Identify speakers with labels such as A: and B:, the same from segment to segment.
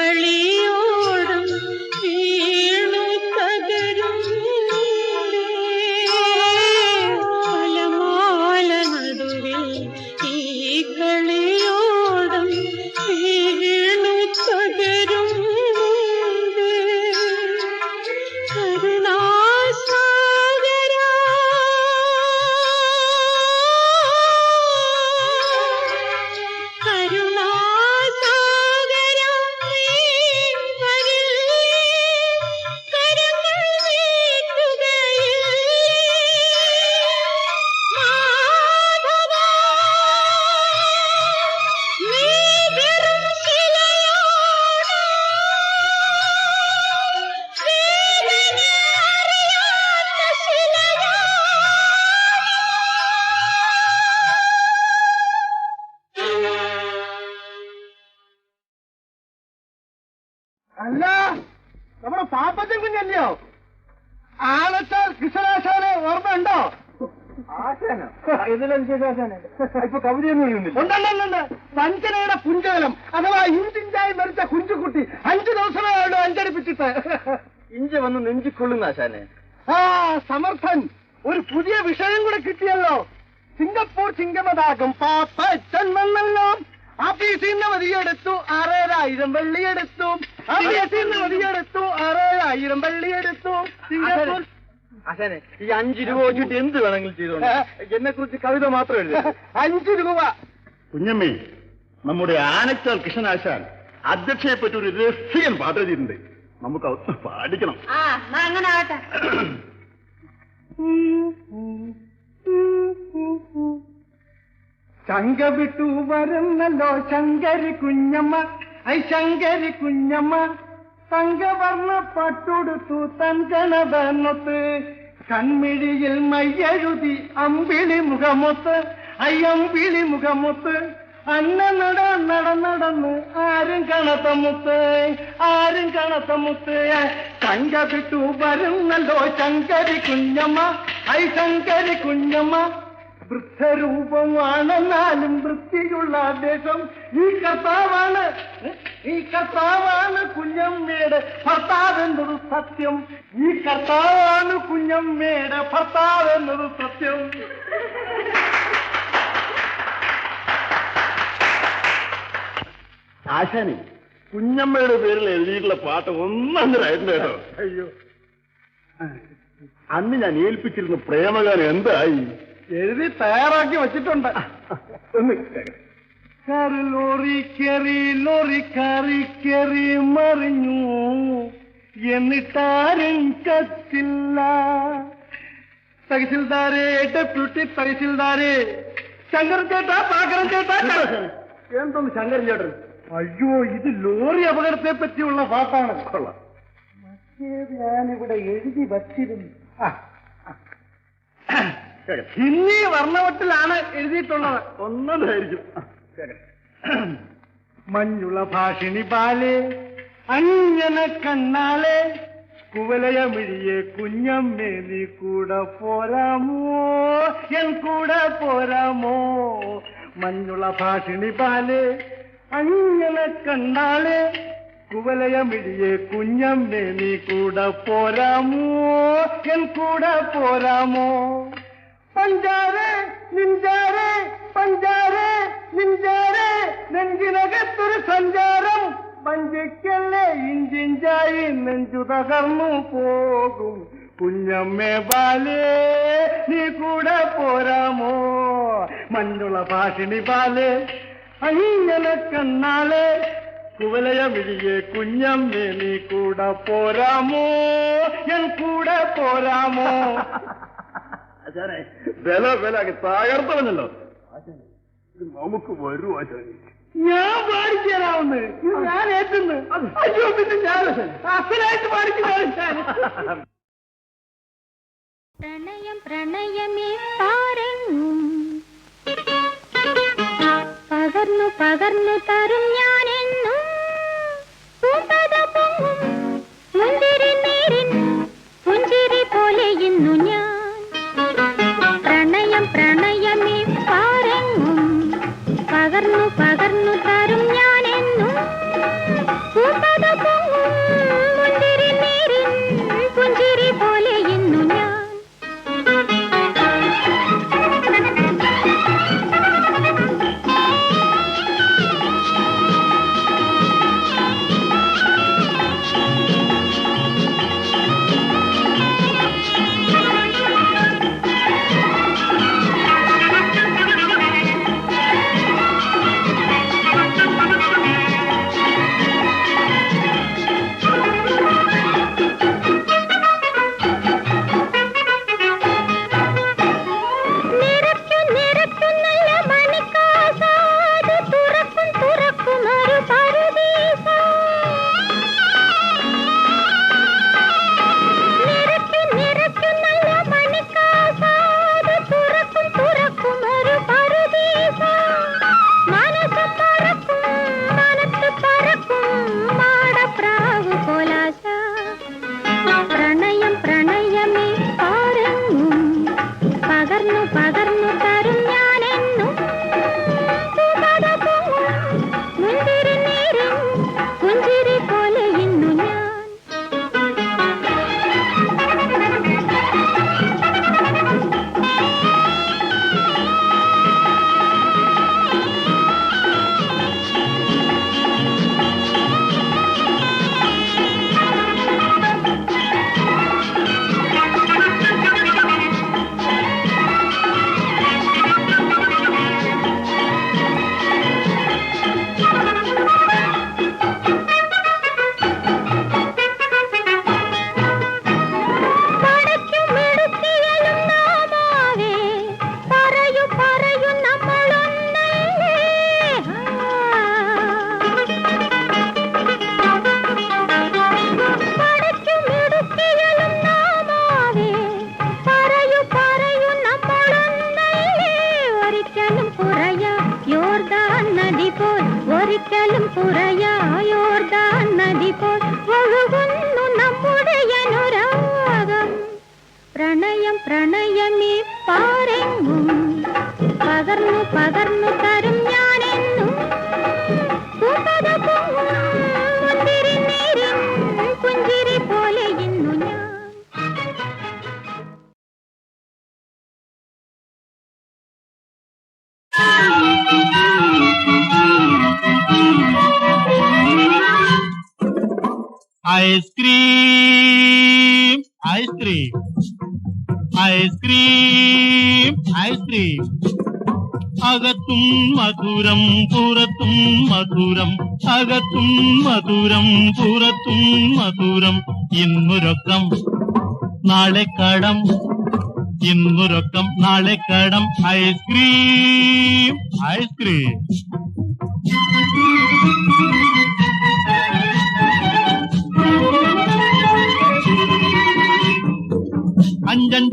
A: ഈ
B: ഇപ്പൊ കവിതയൊന്നും ഉണ്ടല്ലുണ്ട് വഞ്ചനയുടെ പുഞ്ചകലം അഥവാ ഇഞ്ചിഞ്ചായി മരിച്ച കുഞ്ചുകുട്ടി അഞ്ചു ദിവസമായുള്ളൂ അഞ്ചടിപ്പിച്ചിട്ട്. ഇഞ്ച് വന്ന് നെഞ്ചിക്കൊള്ളുന്ന ആശാനെ. ആ സമർത്ഥൻ. ഒരു പുതിയ വിഷയം കൂടെ കിട്ടിയല്ലോ. സിംഗപ്പൂർ ചിങ്കമതാകും പാപ്പച്ചൻ വന്നല്ലോ ആഫീസിൽ നിന്ന് മതിയെടുത്തു ആറേഴായിരം വെള്ളിയെടുത്തു. ആഫീസിൽ നിന്ന് മതിയെടുത്തു ആറേഴായിരം വെള്ളിയെടുത്തു. സിംഗപ്പൂർ
C: ആശാനെ ഈ അഞ്ചു രൂപ വെച്ചിട്ട് എന്ത് വേണമെങ്കിലും ചെയ്തോണ്ട് എന്നെ കുറിച്ച് കവിത മാത്രം എഴുതി.
B: അഞ്ചു രൂപ.
D: കുഞ്ഞമ്മേ നമ്മുടെ ആനച്ചാൽ കൃഷ്ണനാശാൻ അധ്യക്ഷയെ പറ്റി ഒരു രഹസ്യം പാത്രത്തിട്ടുണ്ട് നമുക്ക് അത് പാടിക്കണം.
A: അങ്ങനെ ആവട്ടെ.
B: ശങ്ക വിട്ടു വരുന്നല്ലോ ശങ്കരി കുഞ്ഞമ്മ. ഐ ശങ്കരി കുഞ്ഞമ്മ. തങ്കവർണ പട്ടുടുത്തു തൻകണവനൊത്ത് കൺമിഴിയിൽ മയ്യെഴുതി അമ്പിളി മുഖമൊത്ത് അയ്യമ്പിളി മുഖമൊത്ത് അന്ന നട നട നടന്ന് ആരും കണത്തമുത്ത് ആരും കണത്തമുത്ത്. തങ്ക വിട്ടു വരുന്നല്ലോ ശങ്കരി കുഞ്ഞമ്മ ഐ ശങ്കരി കുഞ്ഞമ്മ. വൃദ്ധരൂപമാണെന്നാലും വൃത്തിയുള്ള ദേശം ഈ കർത്താവാണ്. ഈ കർത്താവാണ് കുഞ്ഞമ്മയുടെ ഭർത്താവ് എന്നത് സത്യം. ഈ കർത്താവാണ് കുഞ്ഞമ്മയുടെ ഭർത്താവ് എന്നത് സത്യം.
D: ആശാനി കുഞ്ഞമ്മയുടെ പേരിൽ എഴുതിയിട്ടുള്ള പാട്ട് ഒന്നാം തരായിരുന്നു കേട്ടോ.
B: അയ്യോ.
D: അന്ന് ഞാൻ ഏൽപ്പിച്ചിരുന്ന പ്രേമഗാനം എന്തായി?
B: എഴുതി തയ്യാറാക്കി വെച്ചിട്ടുണ്ട്. കാറ് ലോറി കയറി ലോറി കറി കയറി മറിഞ്ഞു. എന്നിട്ടാരും കത്തില്ല. തഹസിൽദാരെ ഡെപ്യൂട്ടി തഹസിൽദാരെ ശങ്കർ ചേട്ടാ പാകരൻ ചേട്ടാ
D: എന്തോ ശങ്കരൻ ചേട്ടൻ?
B: അയ്യോ ഇത് ലോറി അപകടത്തെ പറ്റിയുള്ള പാട്ടാണ് ഞാനിവിടെ എഴുതി വച്ചിരുന്നു. ഹിന്ദി വർണവട്ടിലാണ് എഴുതിയിട്ടുള്ളത്.
D: ഒന്നതായിരിക്കും.
B: മഞ്ഞുള ഭാഷിണി പാലെ അഞ്ഞന കണ്ണാലെ കുവലയമിഴിയെ കുഞ്ഞമ്മേ നീ കൂടെ പോരാമോ? എൻ കൂടെ പോരാമോ? മഞ്ഞുള ഭാഷിണി പാലെ അഞ്ഞന കുവലയ കുവലയമിഴിയെ കുഞ്ഞമ്മേ നീ കൂടെ പോരാമോ? എൻ കൂടെ പോരാമോ? പഞ്ചാരെ നിഞ്ചാരെ പഞ്ചാരെ നിഞ്ചാരെ നെഞ്ചിനകത്തൊരു സഞ്ചാരം. പഞ്ചയ്ക്കല്ലേ ഇഞ്ചിഞ്ചായി നെഞ്ചു തകർന്നു പോകും. കുഞ്ഞമ്മേ ബാലേ നീ കൂടെ പോരാമോ? മഞ്ഞുള ഭാഷിണി ബാലേ അങ്ങനെ കണ്ണാളെ കുവലയ വിഴിയെ കുഞ്ഞമ്മേ നീ കൂടെ പോരാമോ? എൻ കൂടെ പോരാമോ?
D: ആശാനെ വില വില അങ്ങ് തകർത്തവനല്ലോ. ഇത് നമുക്ക് വരൂ ആശാനെ
B: ഞാൻ പാടിച്ചു ഞാൻ ഏറ്റുന്നു. അയ്യോ പിന്നെ ഞാൻ അസലായിട്ട് പാടിച്ചു
E: പ്രണയം പ്രണയമേ താരെങ്ങും പകർന്നു പകർന്നു തരും ഞാനെന്നും. പൂമ്പത പൊങ്ങും മുന്തിരി നീരിൻ പുഞ്ചിരി പോലെ ഇന്നു
F: ഐസ്ക്രീം ഐസ്ക്രീം ഐസ്ക്രീം ഐസ്ക്രീം അകത്തും മധുരം പുറത്തും മധുരം. അകത്തും മധുരം പുറത്തും മധുരം. ഇന്നുരക്കം നാളെ കടം. ഇന്നുരക്കം നാളെ കടം. ഐസ്ക്രീം ഐസ്ക്രീം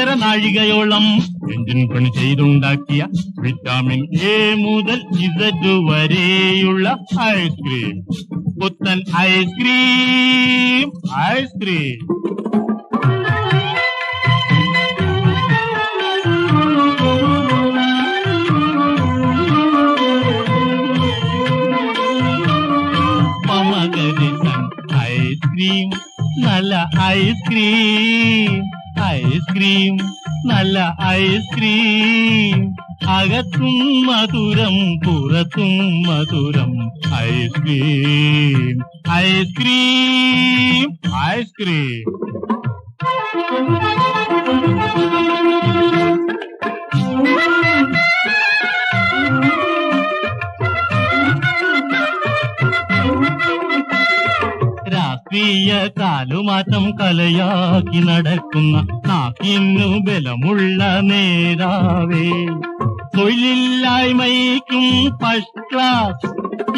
F: അഞ്ചഞ്ചര നാഴികയോളം എഞ്ചിൻ പണി ചെയ്തുണ്ടാക്കിയ വിറ്റാമിൻ എ മുതൽ ഇസറ്റ് വരെയുള്ള ഐസ്ക്രീം. പുത്തൻ ice cream. Ice cream. Ice cream നല്ല ഐസ്ക്രീം. ഐസ്ക്രീം നല്ല ഐസ്ക്രീം അകത്തും മധുരം പുറത്തും മധുരം ice cream ice cream ice cream രാഷ്ട്രീയ കാലുമാറ്റം കലയാക്കി നടക്കുന്ന നാക്കിന്നു ബലമുള്ള നേതാവേ തൊഴിലില്ലായ്മയ്ക്കും ഫസ്റ്റ് ക്ലാസ്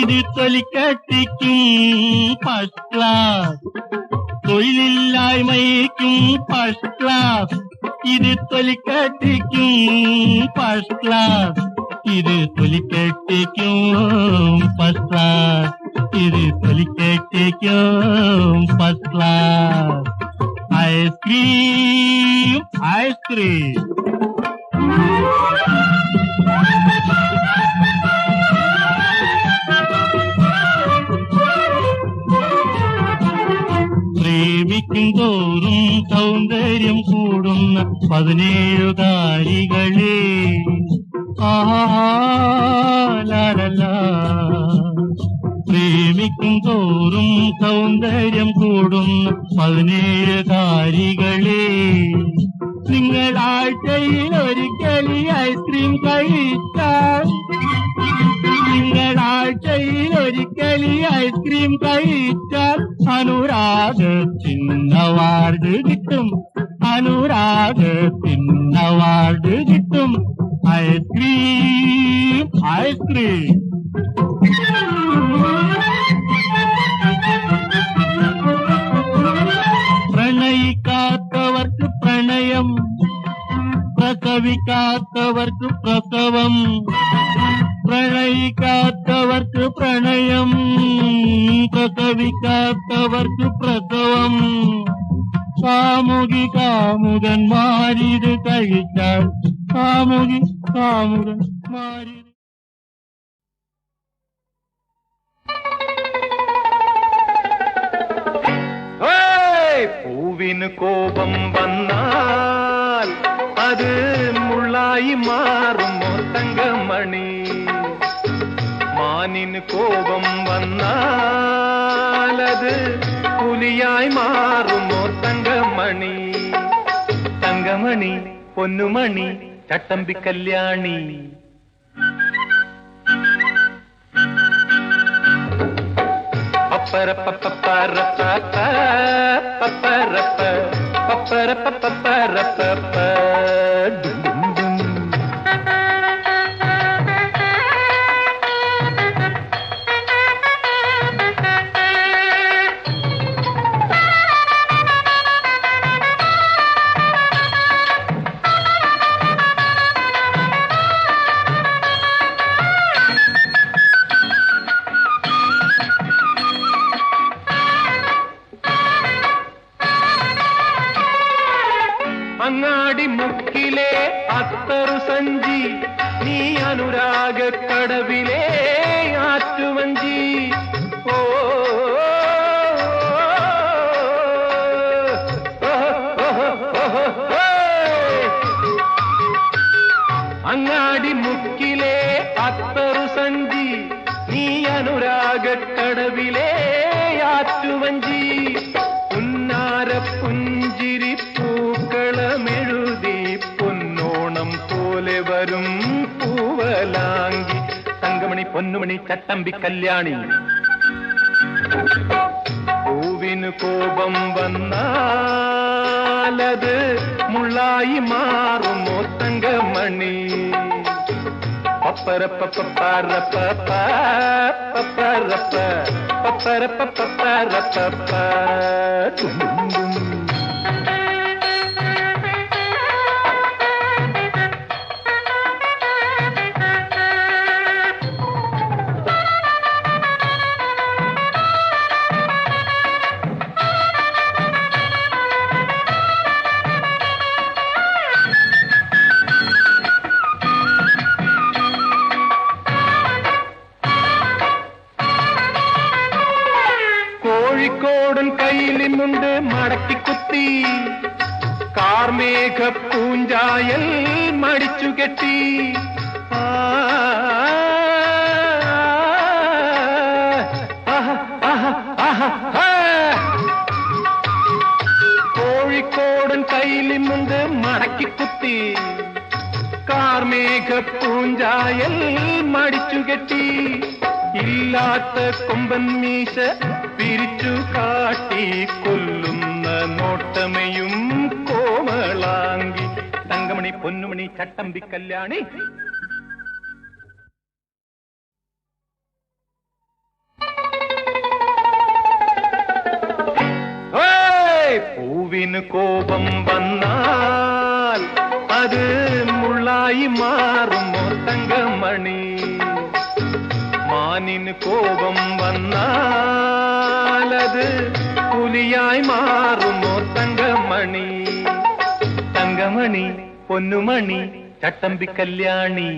F: ഇത് തൊലിക്കട്ടിക്കും ഫസ്റ്റ് ക്ലാസ് തൊഴിലില്ലായ്മയ്ക്കും ഫസ്റ്റ് ക്ലാസ് ഇത് തൊലിക്കട്ടിക്കും ഫസ്റ്റ് ക്ലാസ് ഇത് തൊലിക്കട്ടിക്കും ഫസ്റ്റ് ക്ലാസ് ഇത് തൊലിക്കട്ടിക്കും first class ice cream ice cream പ്രേമിക്കും തോറും സൗന്ദര്യം കൂടുന്ന പതിനേഴുകാരികളെ ആലല്ല പ്രേമിക്കും തോറും സൗന്ദര്യം കൂടുന്ന പതിനേഴുകാരികളെ നിങ്ങൾ ആഴ്ചയിൽ ഒരിക്കൽ ഐസ്ക്രീം കഴിച്ചാൽ നിങ്ങൾ ആഴ്ചയിൽ ഒരിക്കൽ ഐസ്ക്രീം കഴിച്ചാൽ ചിന്ന അവാർഡ് കിട്ടും അനുരാഗത്തിന് അവാർഡ് കിട്ടും. Ice cream ice cream. பதவி காத்தவர்க்கு பிரசவம் பிரணை காத்தவர்க்கு பிரணயம் பிரசவி காத்தவர்க்கு பிரசவம். காமுகி காமுகன்
G: மாறிது கழித்தாள் காமுகி காமுகன் மாறிது. പൂവിന് കോപം വന്നാൽ അത് മുള്ളായി മാറുമോ തങ്കമണി മാനിന് കോപം വന്നാൽ അത് പുലിയായി മാറുമോ തങ്കമണി തങ്കമണി പൊന്നുമണി ചട്ടമ്പി കല്യാണി. पपर पपर पपर पपर पपर पपर पपर അങ്ങാടി മുക്കിലെ അത്തറു സഞ്ചി നീ അനുരാഗക്കടവിലെ ആറ്റുവഞ്ചി. പുന്നാര പുഞ്ചിരി പൂക്കളമെഴുതി പൊന്നോണം പോലെ വരും പൂവലാങ്കി. തങ്കമണി പൊന്നുമണി ചട്ടമ്പി കല്യാണി. പൂവിന് കോപം വന്നാലത് മുള്ളായി മാറും ഒത്തങ്കമണി பப்பரப்பப்பரப்ப பப்பரப்பப்பரப்ப പൂഞ്ചായൽ മടിച്ചു കെട്ടി ഇല്ലാത്ത കൊമ്പൻ മീശ പിരിച്ചു കാട്ടി കൊല്ലുന്ന നോട്ടമയും കോമളാങ്കി തങ്കമണി പൊന്നുമണി ചട്ടമ്പി കല്യാണി! പൂവിന് കോപം വന്നാൽ അത് മുള്ളായി മാറുമോ തങ്കമണി മാനിന് കോപം വന്നാൽ അത് പുലിയായി മാറുമോ തങ്കമണി തങ്കമണി പൊന്നുമണി ചട്ടമ്പി കല്യാണി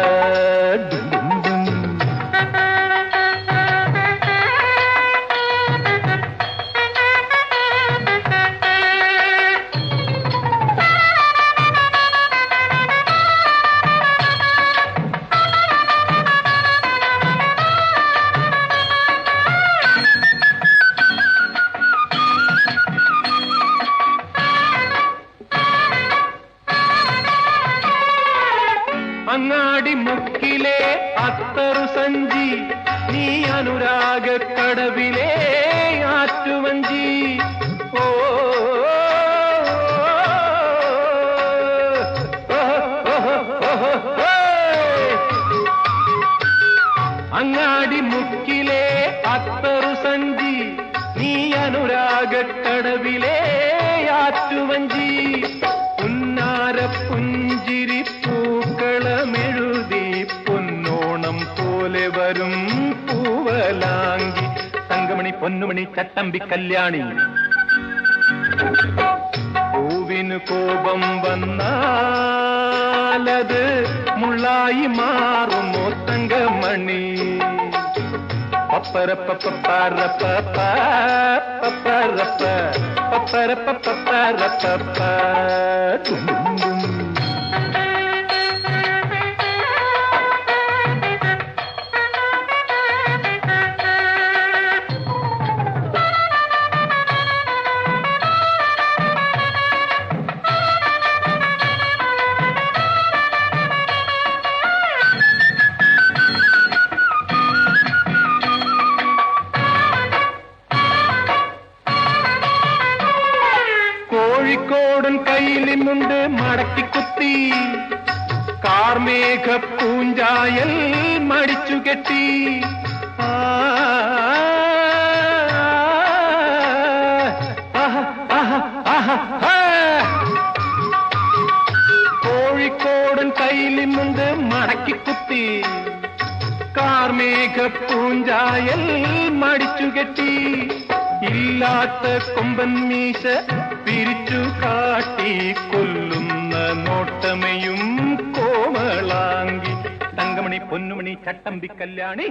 G: അങ്ങാടി അങ്ങാടി മുക്കിലെ അത്തറു സഞ്ചി നീ അനുരാഗ കടവിലെ ആറ്റുവഞ്ചി. പുന്നാര പുഞ്ചിരി പൂക്കളമെഴുതി പൊന്നോണം പോലെ വരും പൂവലാങ്കി. തങ്കമണി പൊന്നുമണി ചട്ടമ്പി കല്യാണി. പൂവിന് കോപം വന്നാലത് മുള്ളായി മാറുമോ തങ്കമണി? பப்பரப்பப்பரப்ப பப்பரப்பப்பரப்ப കാർമേഘ പൂഞ്ചായൽ മടിച്ചു കെട്ടി. കോഴിക്കോടൻ കയ്യിലിന്നുണ്ട് മടക്കി കുത്തി. കാർമേഘപ്പൂഞ്ചായൽ മടിച്ചു കെട്ടി. ഇല്ലാത്ത കൊമ്പൻ മീശ പിരിച്ചു കാട്ടി. കൊല്ലുന്ന നോട്ടമയും കോമളാങ്കി തങ്കമണി പൊന്നുമണി ചട്ടമ്പി കല്യാണി